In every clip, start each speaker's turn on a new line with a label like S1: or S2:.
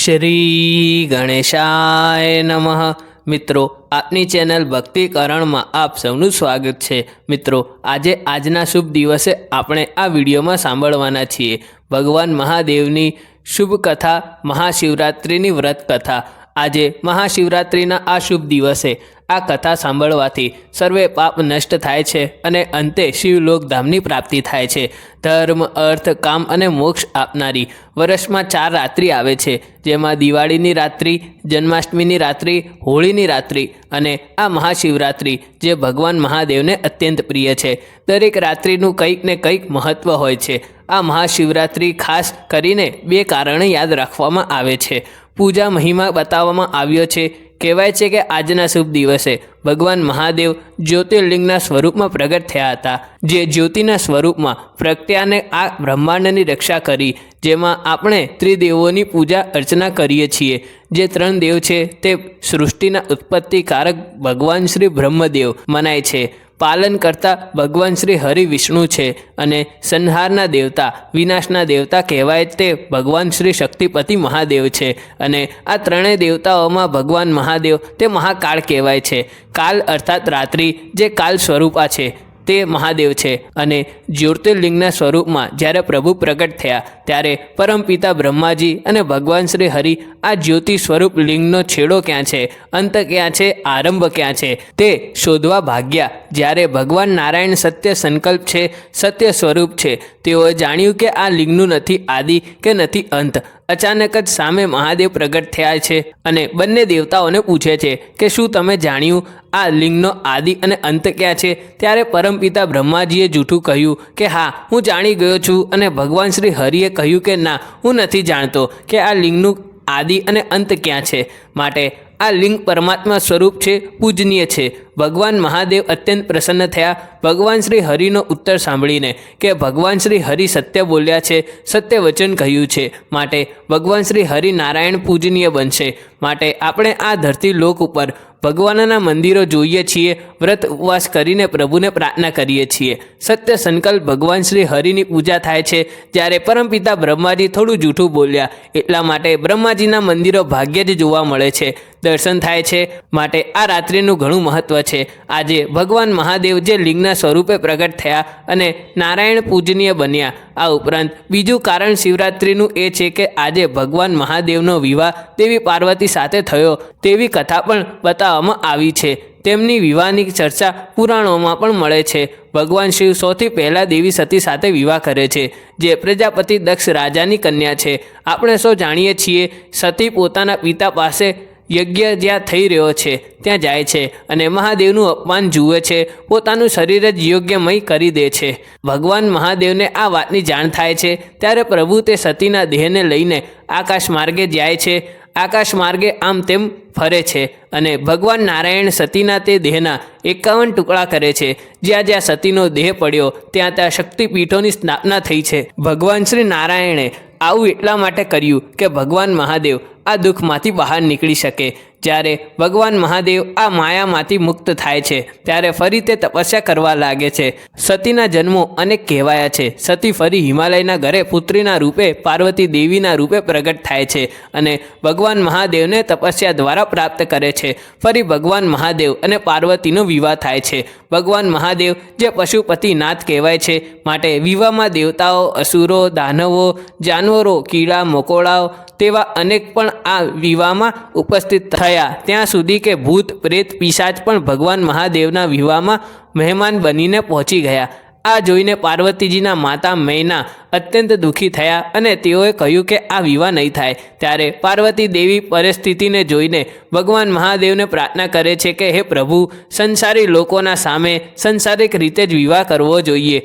S1: શ્રી ગણેશાય નમઃ મિત્રો આપની ચેનલ ભક્તિકરણમાં આપ સૌનું સ્વાગત છે. મિત્રો, આજે આજના શુભ દિવસે આપણે આ વિડીયોમાં સાંભળવાના છીએ ભગવાન મહાદેવની શુભ કથા મહાશિવરાત્રિની વ્રત કથા આજે મહાશિવરાત્રિના આ શુભ દિવસે આ કથા સાંભળવાથી સર્વે પાપ નષ્ટ થાય છે અને અંતે શિવલોકધામની પ્રાપ્તિ થાય છે. ધર્મ, અર્થ, કામ અને મોક્ષ આપનારી વર્ષમાં ચાર રાત્રિ આવે છે, જેમાં દિવાળીની રાત્રિ, જન્માષ્ટમીની રાત્રિ, હોળીની રાત્રિ અને આ મહાશિવરાત્રિ જે ભગવાન મહાદેવને અત્યંત પ્રિય છે. દરેક રાત્રિનું કંઈક ને કંઈક મહત્ત્વ હોય છે. આ મહાશિવરાત્રિ ખાસ કરીને બે કારણે યાદ રાખવામાં આવે છે. પૂજા મહિમા બતાવવામાં આવ્યો છે. કહેવાય છે કે આજના શુભ દિવસે ભગવાન મહાદેવ જ્યોતિર્લિંગના સ્વરૂપમાં પ્રગટ થયા હતા. જે જ્યોતિના સ્વરૂપમાં પ્રગટ્યાને આ બ્રહ્માંડની રક્ષા કરી, જેમાં આપણે ત્રિદેવોની પૂજા અર્ચના કરીએ છીએ. જે ત્રણ દેવ છે તે સૃષ્ટિના ઉત્પત્તિકારક ભગવાન શ્રી બ્રહ્મદેવ મનાય છે. પાલન કરતા ભગવાન શ્રી હરિ વિષ્ણુ છે અને સંહારના દેવતા, વિનાશના દેવતા કહેવાય તે ભગવાન શ્રી શક્તિપતિ મહાદેવ છે અને આ ત્રણેય દેવતાઓમાં ભગવાન મહાદેવ તે મહાકાળ કહેવાય છે. કાલ અર્થાત રાત્રિ જે કાલ સ્વરૂપા છે. તે મહાદેવ છે. અને જ્યોતિર્લિંગના સ્વરૂપમાં જ્યારે પ્રભુ પ્રગટ થયા, ત્યારે પરમપિતા બ્રહ્માજી અને ભગવાન શ્રી હરિ આ જ્યોતિ સ્વરૂપ લિંગનો છેડો ક્યાં છે? અંત ક્યાં છે? આરંભ ક્યાં છે? તે શોધવા ભાગ્યા. જ્યારે ભગવાન નારાયણ સત્ય સંકલ્પ છે, સત્ય સ્વરૂપ છે, તેઓએ જાણ્યું કે આ લિંગનું નથી આદિ કે નથી અંત. અચાનક જ સામે મહાદેવ પ્રગટ થયા છે અને બંને દેવતાઓને પૂછે છે કે શું તમે જાણ્યું આ લિંગનો આદિ અને અંત ક્યાં છે? ત્યારે પરમપિતા બ્રહ્માજીએ જૂઠું કહ્યું કે હા, હું જાણી ગયો છું અને ભગવાન શ્રી હરિએ કહ્યું કે ના, હું નથી જાણતો કે આ લિંગનું આદિ અને અંત ક્યાં છે. માટે આ લિંગ પરમાત્મા સ્વરૂપ છે, પૂજનીય છે. ભગવાન મહાદેવ અત્યંત પ્રસન્ન થયા. ભગવાન શ્રી હરિનો ઉત્તર સાંભળીને કે ભગવાન શ્રી હરિ સત્ય બોલ્યા છે, સત્ય વચન કહ્યું છે, માટે ભગવાન શ્રી હરિ નારાયણ પૂજનીય બનશે. માટે આપણે આ ધરતી લોક ઉપર ભગવાનના મંદિરો જોઈએ છીએ, વ્રત ઉપવાસ કરીને પ્રભુને પ્રાર્થના કરીએ છીએ. સત્ય સંકલ્પ ભગવાન શ્રી હરિની પૂજા થાય છે, જ્યારે પરમપિતા બ્રહ્માજી થોડું જૂઠું બોલ્યા. એટલા માટે બ્રહ્માજીના મંદિરો ભાગ્યે જ જોવા મળે છે. દર્શન થાય છે, માટે આ રાત્રિનું ઘણું મહત્ત્વ છે. આજે ભગવાન મહાદેવ જે લિંગના સ્વરૂપે પ્રગટ થયા અને નારાયણ પૂજનીય બન્યા. આ ઉપરાંત બીજું કારણ શિવરાત્રિનું એ છે કે આજે ભગવાન મહાદેવનો વિવાહ દેવી પાર્વતી સાથે થયો. તેવી કથા પણ બતાવવામાં આવી છે. તેમની વિવાહની ચર્ચા પુરાણોમાં પણ મળે છે. ભગવાન શિવ સૌથી પહેલાં દેવી સતી સાથે વિવાહ કરે છે, જે પ્રજાપતિ દક્ષ રાજાની કન્યા છે. આપણે સૌ જાણીએ છીએ, સતી પોતાના પિતા પાસે યજ્ઞ જ્યાં થઈ રહ્યો છે, ત્યાં જાય છે અને મહાદેવનું અપમાન જુએ છે, પોતાનું શરીર જ યોગ્યમય કરી દે છે. ભગવાન મહાદેવને આ વાતની જાણ થાય છે, ત્યારે પ્રભુ તે સતીના દેહને લઈને આકાશ માર્ગે જાય છે. આકાશ માર્ગે આમ તેમ ફરે છે અને ભગવાન નારાયણ સતીના તે દેહના એકાવન ટુકડા કરે છે. જ્યાં જ્યાં સતીનો દેહ પડ્યો, ત્યાં ત્યાં શક્તિપીઠોની સ્થાપના થઈ છે. ભગવાન શ્રી નારાયણે આવું એટલા માટે કર્યું કે ભગવાન મહાદેવ આ દુઃખમાંથી બહાર નીકળી શકે. જ્યારે ભગવાન મહાદેવ આ માયામાંથી મુક્ત થાય છે, ત્યારે ફરી તે તપસ્યા કરવા લાગે છે. સતીના જન્મો અનેક કહેવાયા છે. સતી ફરી હિમાલયના ઘરે પુત્રીના રૂપે, પાર્વતી દેવીના રૂપે પ્રગટ થાય છે અને ભગવાન મહાદેવને તપસ્યા દ્વારા પ્રાપ્ત કરે છે. ફરી ભગવાન મહાદેવ અને પાર્વતીનો વિવાહ થાય છે. ભગવાન મહાદેવ જે પશુપતિ નાથ કહેવાય છે, માટે વિવાહમાં દેવતાઓ, અસુરો, દાનવો, જાનવરો, કીડા, મકોડાઓ તેવા અનેક પણ આ વિવાહમાં ઉપસ્થિત થયા. ત્યાં સુધી કે ભૂત, પ્રેત, પિશાચ પણ ભગવાન મહાદેવના વિવાહમાં મહેમાન બનીને પહોંચી ગયા. આ જોઈને પાર્વતીજીના માતા મૈના અત્યંત દુઃખી થયા અને તેઓએ કહ્યું કે આ વિવાહ નહીં થાય. ત્યારે પાર્વતી દેવી પરિસ્થિતિને જોઈને ભગવાન મહાદેવને પ્રાર્થના કરે છે કે, હે પ્રભુ, સંસારી લોકોના સામે સંસારિક રીતે જ વિવાહ કરવો જોઈએ.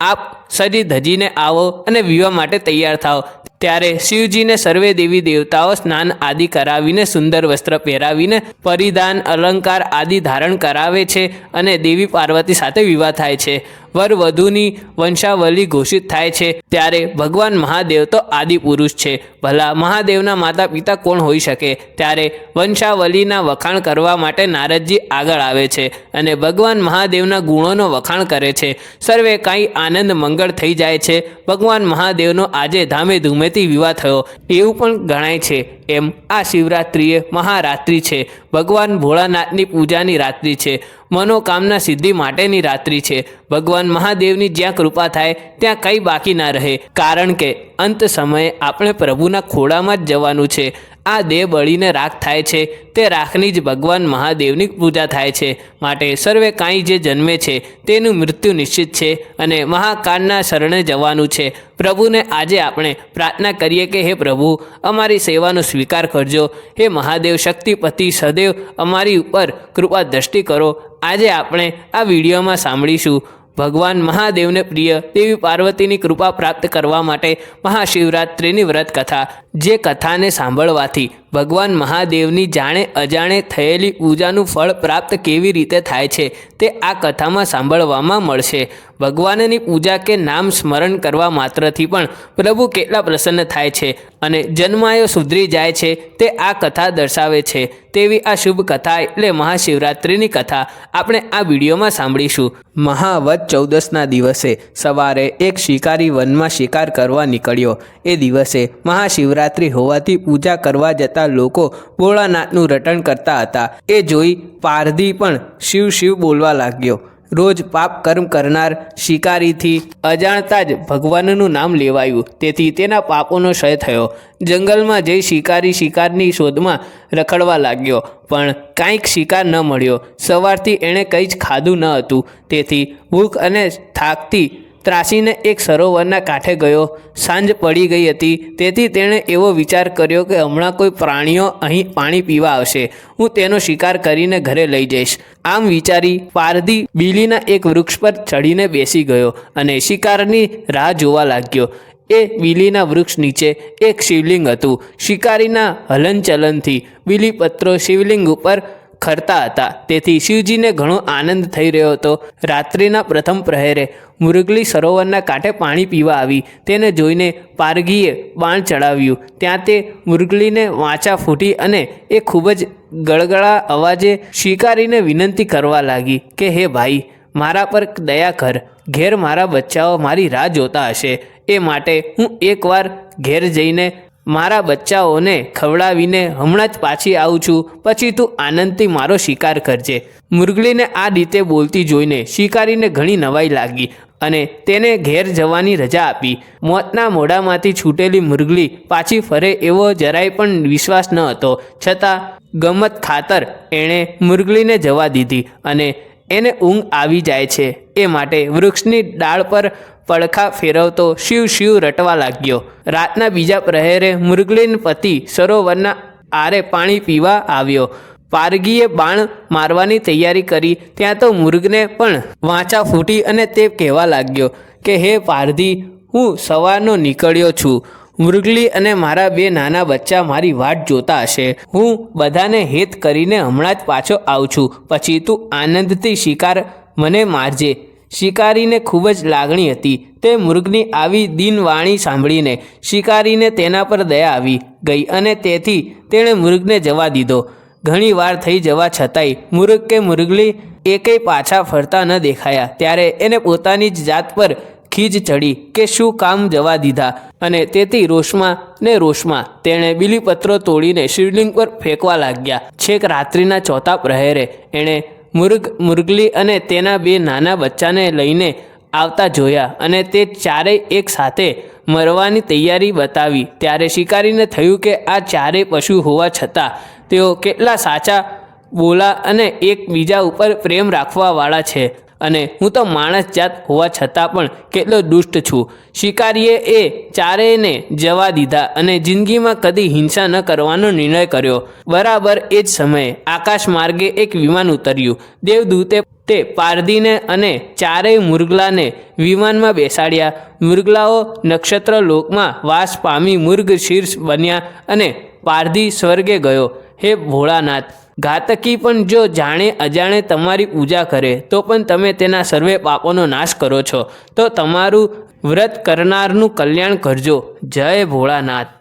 S1: આપ સજી ધજીને આવો અને વિવાહ માટે તૈયાર થાઓ. ત્યારે શિવજીને સર્વે દેવી દેવતાઓ સ્નાન આદિ કરાવીને સુંદર વસ્ત્ર પહેરાવીને પરિધાન, અલંકાર આદિ ધારણ કરાવે છે અને દેવી પાર્વતી સાથે વિવાહ થાય છે. વર વધુની વંશાવલી ઘોષિત થાય છે. ત્યારે ભગવાન મહાદેવ તો આદિ પુરુષ છે. ભલા મહાદેવના માતા પિતા કોણ હોઈ શકે? ત્યારે વંશાવલીના વખાણ કરવા માટે નારદજી આગળ આવે છે અને ભગવાન મહાદેવના ગુણોનો વખાણ કરે છે. સર્વે કાંઈ આનંદ મંગળ થઈ જાય છે. ભગવાન મહાદેવનો આજે ધામે ધૂમેથી વિવાહ થયો. એવું પણ ગણાય છે. એમ આ શિવરાત્રિએ મહારાત્રિ છે. ભગવાન ભોળાનાથની પૂજાની રાત્રિ છે. મનોકામના સિદ્ધિ માટેની રાત્રિ છે. ભગવાન મહાદેવની જ્યાં કૃપા થાય, ત્યાં કંઈ બાકી ના રહે. કારણ કે અંત સમયે આપણે પ્રભુના ખોળામાં જ જવાનું છે. આ દેહ બળીને રાખ થાય છે. તે રાખની જ ભગવાન મહાદેવની પૂજા થાય છે. માટે સર્વે કાંઈ જે જન્મે છે, તેનું મૃત્યુ નિશ્ચિત છે અને મહાકાળના શરણે જવાનું છે. પ્રભુને આજે આપણે પ્રાર્થના કરીએ કે, હે પ્રભુ, અમારી સેવાનો સ્વીકાર કરજો. હે મહાદેવ, શક્તિપતિ, સદૈવ અમારી ઉપર કૃપા દ્રષ્ટિ કરો. આજે આપણે આ વિડીયોમાં સાંભળીશું. ભગવાન મહાદેવને પ્રિય દેવી પાર્વતીની કૃપા પ્રાપ્ત કરવા માટે મહાશિવરાત્રિની વ્રત કથા, જે કથાને સાંભળવાથી ભગવાન મહાદેવની જાણે અજાણે થયેલી પૂજાનું ફળ પ્રાપ્ત કેવી રીતે થાય છે તે આ કથામાં સાંભળવામાં મળશે. ભગવાનની પૂજા કે નામ સ્મરણ કરવા માત્રથી પણ પ્રભુ કેટલા પ્રસન્ન થાય છે અને જન્માયો સુધરી જાય છે તે આ કથા દર્શાવે છે. તેવી આ શુભ કથા એટલે મહાશિવરાત્રિની કથા આપણે આ વિડીયોમાં સાંભળીશું. મહાવત ચૌદસના દિવસે સવારે એક શિકારી વનમાં શિકાર કરવા નીકળ્યો. એ દિવસે મહાશિવરાત્રિ હોવાથી પૂજા કરવા જતા લોકો ભોળાનાથનું રટણ કરતા હતા. એ જોઈ પારધી પણ શિવ શિવ બોલવા લાગ્યો. રોજ પાપ કર્મ કરનાર શિકારીથી અજાણતા જ ભગવાનનું નામ લેવાયું. તેથી તેના પાપોનો ક્ષય થયો. જંગલમાં જઈ શિકારી શિકારની શોધમાં રખડવા લાગ્યો. પણ કાંઈક શિકાર ન મળ્યો. સવારથી એણે કંઈ જ ખાધું ન હતું. તેથી ભૂખ અને થાકથી ત્રાસીને એક સરોવરના કાંઠે ગયો. સાંજ પડી ગઈ હતી. તેથી તેણે એવો વિચાર કર્યો કે હમણાં કોઈ પ્રાણીઓ અહીં પાણી પીવા આવશે. હું તેનો શિકાર કરીને ઘરે લઈ જઈશ. આમ વિચારી પારધી બીલીના એક વૃક્ષ પર ચડીને બેસી ગયો અને શિકારની રાહ જોવા લાગ્યો. એ બીલીના વૃક્ષ નીચે એક શિવલિંગ હતું. શિકારીના હલનચલનથી બીલીપત્રો શિવલિંગ ઉપર ખરતા હતા. તેથી શિવજીને ઘણો આનંદ થઈ રહ્યો હતો. રાત્રિના પ્રથમ પ્રહેરે મૃગલી સરોવરના કાંઠે પાણી પીવા આવી. તેને જોઈને પારગીએ બાણ ચડાવ્યું. ત્યાં તે મુરગલીને વાંચા ફૂટી અને એ ખૂબ જ ગળગળા અવાજે શિકારીને વિનંતી કરવા લાગી કે, હે ભાઈ, મારા પર દયા કર. ઘેર મારા બચ્ચાઓ મારી રાહ જોતા હશે. એ માટે હું એકવાર ઘેર જઈને મારા બચ્ચાઓને ખવડાવીને હમણાં જ પાછી આવું છું. પછી તું આનંદથી મારો શિકાર કરજે. મુરગલીને આ રીતે બોલતી જોઈને શિકારીને ઘણી નવાઈ લાગી અને તેને ઘેર જવાની રજા આપી. મોતના મોઢામાંથી છૂટેલી મુરગલી પાછી ફરે એવો જરાય પણ વિશ્વાસ ન હતો. છતાં ગમત ખાતર એણે મુરગલીને જવા દીધી અને એને ઊંઘ આવી જાય છે. એ માટે વૃક્ષની ડાળ પર પડખા ફેરવતો શિવ શિવ રટવા લાગ્યો. રાતના બીજા પ્રહેરે મૃગલીન પતિ સરોવરના આરે પાણી પીવા આવ્યો. પારગીએ બાણ મારવાની તૈયારી કરી, ત્યાં તો મૃગને પણ વાંચા ફૂટી અને તે કહેવા લાગ્યો કે, હે પારધી, હું સવારનો નીકળ્યો છું. મૃગલી અને મારા બે નાના બચ્ચા મારી વાટ જોતા હશે. હું બધાને હેત કરીને હમણાં જ પાછો આવું છું. પછી તું આનંદથી શિકાર મને મારજે. શિકારીને ખૂબ જ લાગણી હતી. તે મૃગની આવી દિનવાણી સાંભળીને શિકારીને તેના પર દયા આવી ગઈ અને તેથી તેણે મૃગને જવા દીધો. ઘણી વાર થઈ જવા છતાંય મૃગ કે મૃગલી એકેય પાછા ફરતા ન દેખાયા. ત્યારે એને પોતાની જ જાત પર ખીજ ચડી કે શું કામ જવા દીધા? અને તેથી રોષમાં ને રોષમાં તેણે બીલીપત્રો તોડીને શિવલિંગ પર ફેંકવા લાગ્યા. છેક રાત્રિના ચોથા પ્રહેરે એણે મુર્ગ મુરગલી અને તેના બે નાના બચ્ચાને લઈને આવતા જોયા અને તે ચારેય એક સાથે મરવાની તૈયારી બતાવી. ત્યારે શિકારીને થયું કે આ ચારેય પશુ હોવા છતાં તેઓ કેટલા સાચા, બોલા અને એકબીજા ઉપર પ્રેમ રાખવાવાળા છે. અને હું તો માણસ જાત હોવા છતાં પણ કેટલો દુષ્ટ છું. શિકારીએ એ ચારેયને જવા દીધા અને જિંદગીમાં કદી હિંસા ન કરવાનો નિર્ણય કર્યો. બરાબર એ જ સમયે આકાશ માર્ગે એક વિમાન ઉતર્યું. દેવદૂતે તે પારધીને અને ચારેય મુરગલાને વિમાનમાં બેસાડ્યા. મુરગલાઓ નક્ષત્ર લોકમાં વાસ પામી મુર્ગ શીર્ષ બન્યા અને પારધી સ્વર્ગે ગયો. હે ભોળાનાથ ઘાતકી પણ જો જાણે અજાણે તમારી પૂજા કરે, તો પણ તમે તેના સર્વે પાપોનો નાશ કરો છો. તો તમારું વ્રત કરનારનું કલ્યાણ કરજો. જય ભોળાનાથ.